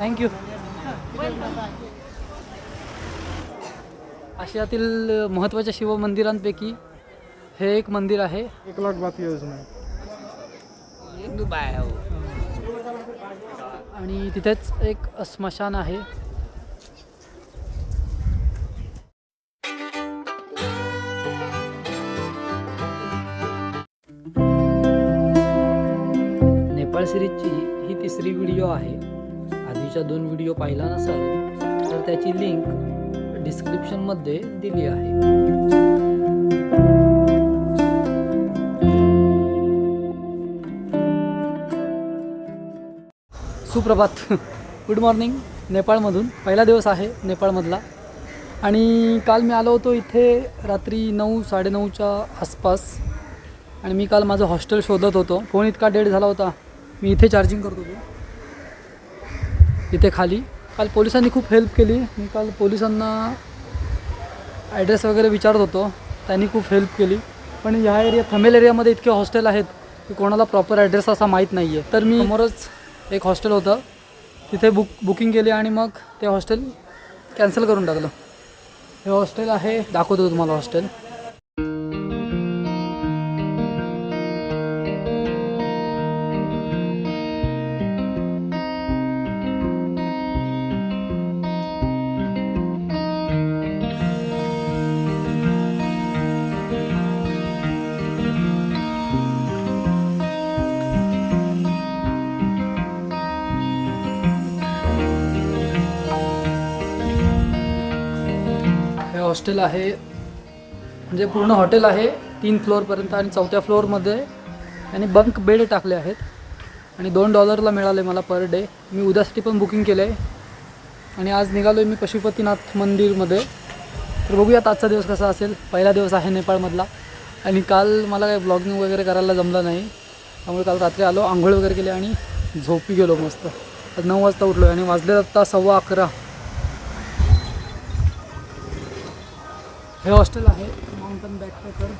Thank you आशियातील महत्त्वाच्या शिवमंदिरांपैकी हे एक मंदिर आहे. एक लाख बात योजना आणि तिथेच एक स्मशान आहे. नेपाळ सिरीजची ही तिसरी व्हिडिओ आहे. आधीच्या दोन व्हिडिओ पाहिला नसाल तर त्याची लिंक डिस्क्रिप्शनमध्ये दिली आहे. सुप्रभात. गुड मॉर्निंग नेपाळमधून. पहिला दिवस आहे नेपाळमधला. आणि काल मी आलो होतो इथे रात्री नऊ साडेनऊच्या आसपास. आणि मी काल माझं हॉस्टेल शोधत होतो. फोन इतका डेड झाला होता. मी इथे चार्जिंग करत होतो. इथे खाली. काल पोलिसांनी खूप हेल्प केली. मी काल पोलिसांना ॲड्रेस वगैरे विचारत होतो. त्यांनी खूप हेल्प केली. पण ह्या एरिया थमेल एरियामध्ये इतके हॉस्टेल आहेत की कोणाला प्रॉपर ॲड्रेस असा माहीत नाही आहे तर मी समोरच एक हॉस्टेल होतं. तिथे बुक बुकिंग केली आणि मग ते हॉस्टेल कॅन्सल करून टाकलं. हे हॉस्टेल आहे दाखवतो तुम्हाला हॉस्टेल हॉस्टेल आहे म्हणजे पूर्ण हॉटेल आहे तीन फ्लोअरपर्यंत आणि चौथ्या फ्लोअरमध्ये आणि बंक बेड टाकले आहेत. आणि दोन डॉलरला मिळाले मला पर डे मी उद्यासाठी पण बुकिंग केलं आहे आणि आज निघालो आहे मी पशुपतीनाथ मंदिरमध्ये. तर बघूयात आजचा दिवस कसा असेल. पहिला दिवस आहे नेपाळमधला. आणि काल मला काही ब्लॉगिंग वगैरे करायला जमलं नाही. त्यामुळे काल रात्री आलो आंघोळ वगैरे केली आणि झोपी गेलो मस्त. नऊ वाजता उठलो आणि वाजले आत्ता सव्वा अकरा. हे हॉस्टेल आहे माउंटन बॅकपॅकर.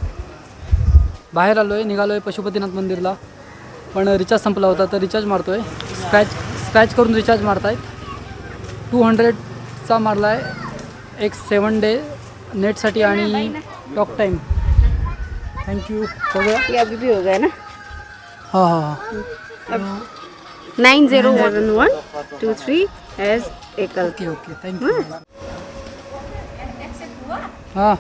बाहेर आलो आहे निघालो आहे पशुपतीनाथ मंदिरला. पण रिचार्ज संपला होता तर रिचार्ज मारतो आहे स्क्रॅच स्क्रॅच करून रिचार्ज मारतायत. टू हंड्रेडचा मारला आहे एक सेवन डे नेटसाठी आणि टॉक टाईम थँक्यू बघूया. ये अभी भी हो गया ना. हां हां हां. Nine zero one one two three S एकल. ओके ओके थँक्यू हां.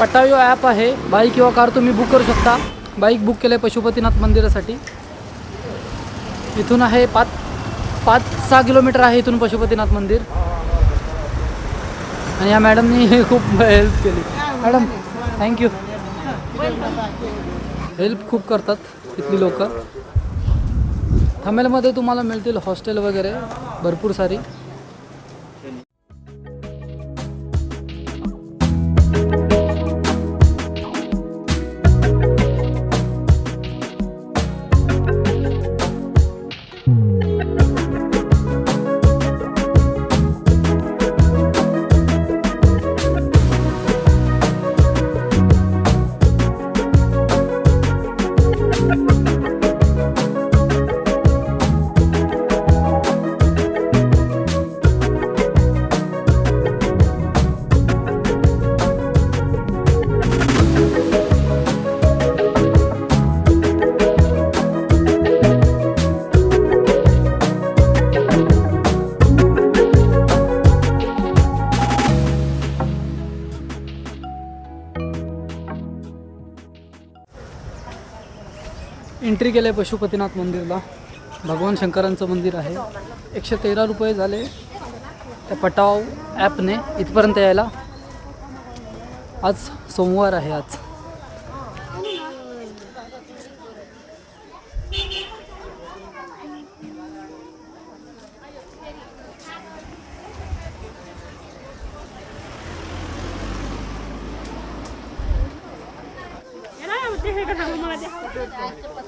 पटाविओ ॲप आहे. बाईक किंवा कार तुम्ही बुक करू शकता. बाईक बुक केलं आहे पशुपतीनाथ मंदिरासाठी. इथून आहे पाच पाच सहा किलोमीटर आहे इथून पशुपतीनाथ मंदिर. आणि या मॅडमनी खूप हेल्प केली. मॅडम थँक्यू हेल्प खूप करतात इथली लोक. थमेलमध्ये तुम्हाला मिळतील हॉस्टेल वगैरे भरपूर सारी. एंट्री केलं आहे पशुपतीनाथ मंदिरला. भगवान शंकरांचं मंदिर आहे. एकशे तेरा रुपये झाले त्या पटाव ॲपने इथपर्यंत यायला. आज सोमवार आहे आज.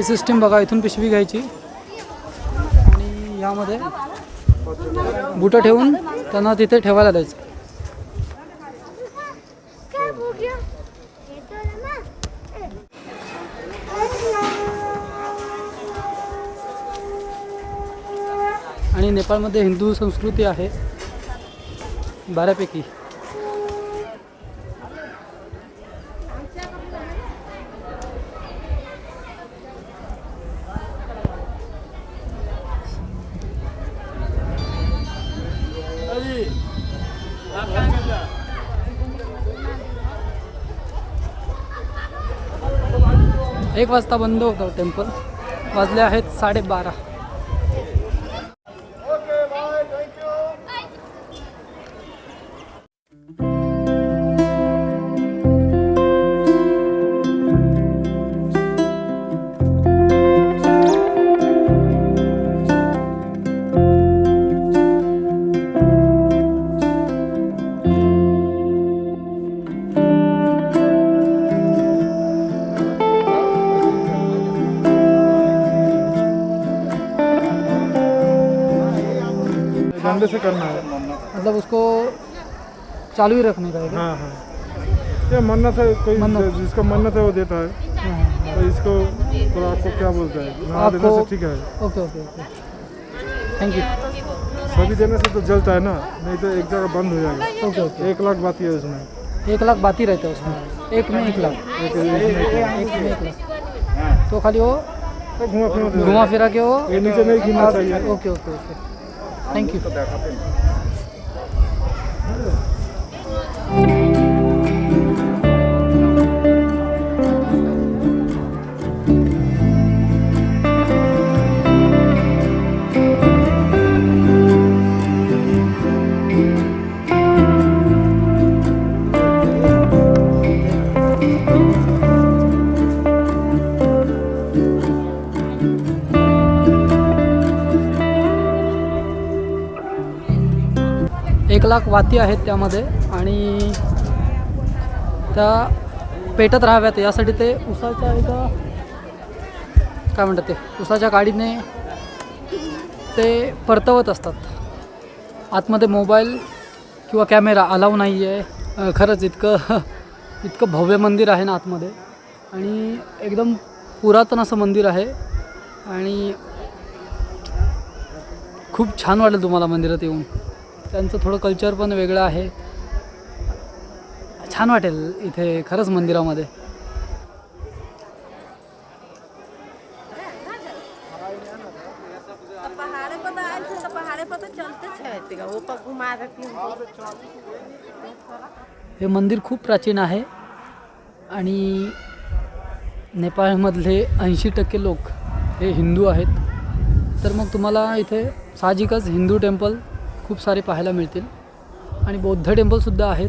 ही सिस्टीम बघा इथून पिशवी घ्यायची. आणि यामध्ये बुटं ठेवून त्यांना तिथे ठेवायला द्यायचं. आणि नेपाळमध्ये हिंदू संस्कृती आहे बऱ्यापैकी. एक वाजता बंद होतं टेम्पल वाजले आहेत साडेबारा. करना है। मतलब उसको चालू ही रखने का है। हाँ हाँ। ये मन्नत है कोई मन्नत। जिसका मन्नत है वो देता है। हाँ, तो इसको तो आपको क्या बोलता है? नहा देने आपको- से ठीक है। Okay okay okay. Thank you सभी देने से तो जलता है ना? नहीं तो एक जगह बंद हो जाएगा। Okay okay. एक लाख बाती है उसमें। एक लाख बाती रहते हैं उसमें। एक में एक लाख। एक। में एक लाख। तो खाली वो तो घुमा फिरा घुमा फिरा के वो नीचे नहीं गिनना चाहिए। Okay okay okay. Thank you lakh वाती आहेत त्यामध्ये आणि त्या पेटत राहाव्यात. यासाठी ते उसाच्या एका काय म्हणतात ते? उसाच्या गाडीने ते परतवत असतात. आतमध्ये मोबाईल किंवा कॅमेरा अलाव नाही आहे खरंच इतकं इतकं भव्य मंदिर आहे ना आतमध्ये. आणि एकदम पुरातन असं मंदिर आहे. आणि खूप छान वाटेल तुम्हाला मंदिरात येऊन. त्यांचं थोडं कल्चर पण वेगळं आहे. छान वाटेल इथे खरंच मंदिरामध्ये. हे मंदिर खूप प्राचीन आहे आणि नेपाळमधले ऐंशी टक्के लोक हे हिंदू आहेत. तर मग तुम्हाला इथे साहजिकच हिंदू टेम्पल खूप सारे पाहायला मिळतील. आणि बौद्ध टेम्पलसुद्धा आहेत.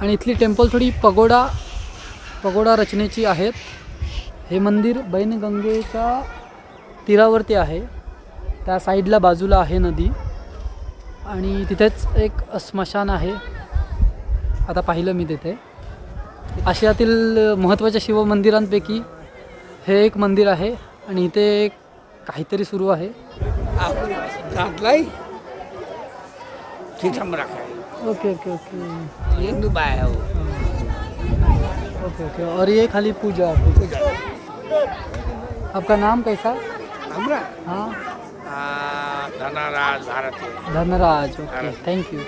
आणि इथली टेम्पल थोडी पगोडा पगोडा रचनेची आहेत. हे मंदिर बैनगंगेच्या तीरावरती आहे. त्या साईडला बाजूला आहे नदी. आणि तिथेच एक स्मशान आहे. आता पाहिलं मी तिथे. आशियातील महत्त्वाच्या शिवमंदिरांपैकी हे एक मंदिर आहे. आणि इथे काहीतरी सुरू आहे. थीठम रखा है ओके ओके ओके. ये दुबा है. वो ओके ओके. और ये खाली पूजा पूजा. आपका नाम कैसा? हमरा हाँ. Dhanraj Bharat Dhanraj okay. Thank you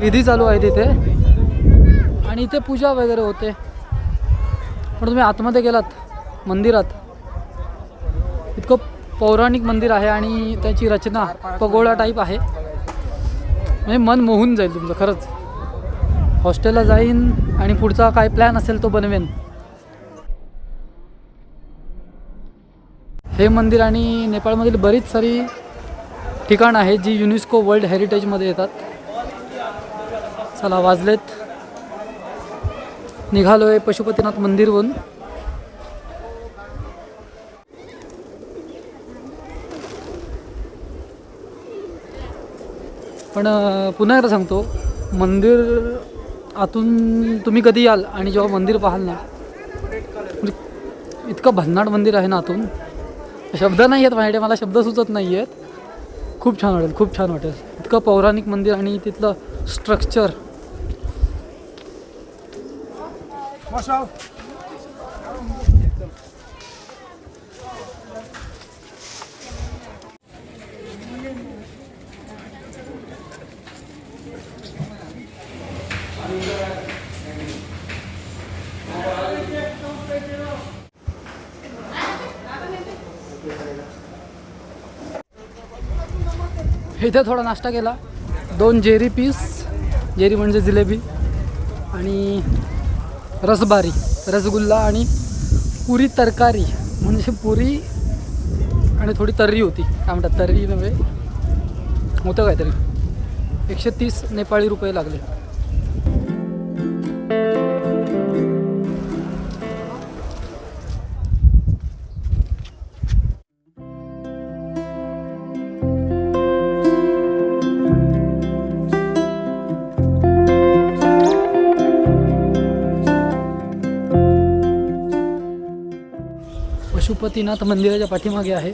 विधी चालू आहे तिथे. आणि इथे पूजा वगैरे होते. पण तुम्ही आतमध्ये गेलात मंदिरात. इतकं पौराणिक मंदिर आहे आणि त्याची रचना पगोळा टाईप आहे. म्हणजे मन मोहून जाईल तुमचं खरंच. हॉस्टेलला जाईन आणि पुढचा काय प्लॅन असेल तो बनवेन. हे मंदिर आणि नेपाळमधील बरीच सारी ठिकाणं आहेत जी युनेस्को वर्ल्ड हेरिटेजमध्ये येतात. चला वाजलेत. निघालो आहे पशुपतीनाथ मंदिरवरून पण पुन्हा एकदा सांगतो मंदिर आतून तुम्ही कधी याल आणि जेव्हा मंदिर पाहाल ना म्हणजे इतकं भन्नाट मंदिर आहे ना आतून. शब्द नाही आहेत माझ्याकडे मला शब्द सुचत नाही आहेत. खूप छान वाटेल खूप छान वाटेल. इतकं पौराणिक मंदिर आणि तिथलं स्ट्रक्चर इथे थोडा नाश्ता केला. दोन जेरी पीस जेरी म्हणजे जिलेबी आणि रसबारी रसगुल्ला आणि पुरी तरकारी. म्हणजे पुरी आणि थोडी तर्री होती. काय म्हणतात? तर्री नव्हे. होतं काहीतरी. एकशे तीस नेपाळी रुपये लागले. पशुपतीनाथ मंदिराच्या पाठीमागे आहे.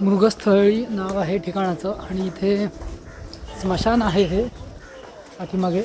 मृगस्थळी नाव आहे ठिकाणाचं आणि इथे स्मशान आहे हे पाठीमागे.